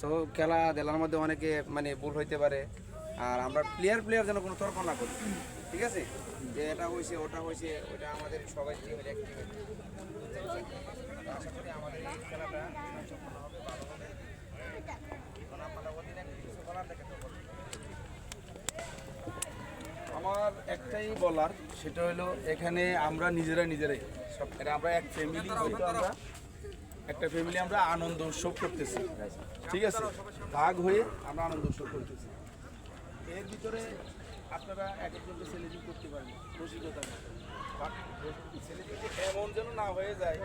So খেলা দেলার মধ্যে অনেকে মানে ভুল হইতে পারে। আর আমরা প্লেয়ার প্লেয়ার যেন কোনো তর্ক না করি। ঠিক আছে? যে এটা হয়েছে ওটা হয়েছে ওটা আমাদের সবাই টিমের এক আশা করি আমাদের এই খেলাটা সম্পূর্ণ হবে ভালো হবে। এখন আপনারা অধীনে কিছু বলার দেখে আমার একটাই বলার সেটা হলো এখানে আমরা নিজেরা নিজেরাই সব এটা আমরা এক ফ্যামিলি আমরা একটা ফ্যামিলি আমরা আনন্দ উৎসব করতেছি। ঠিক আছে? ভাগ হয়ে আমরা আনন্দ উৎসব করতেছি। এর ভিতরে আপনারা এক একজনকে সেলিব্রেট করতে পারেন রসিকতা সেলিব্রেট এমন যেন না হয়ে যায়।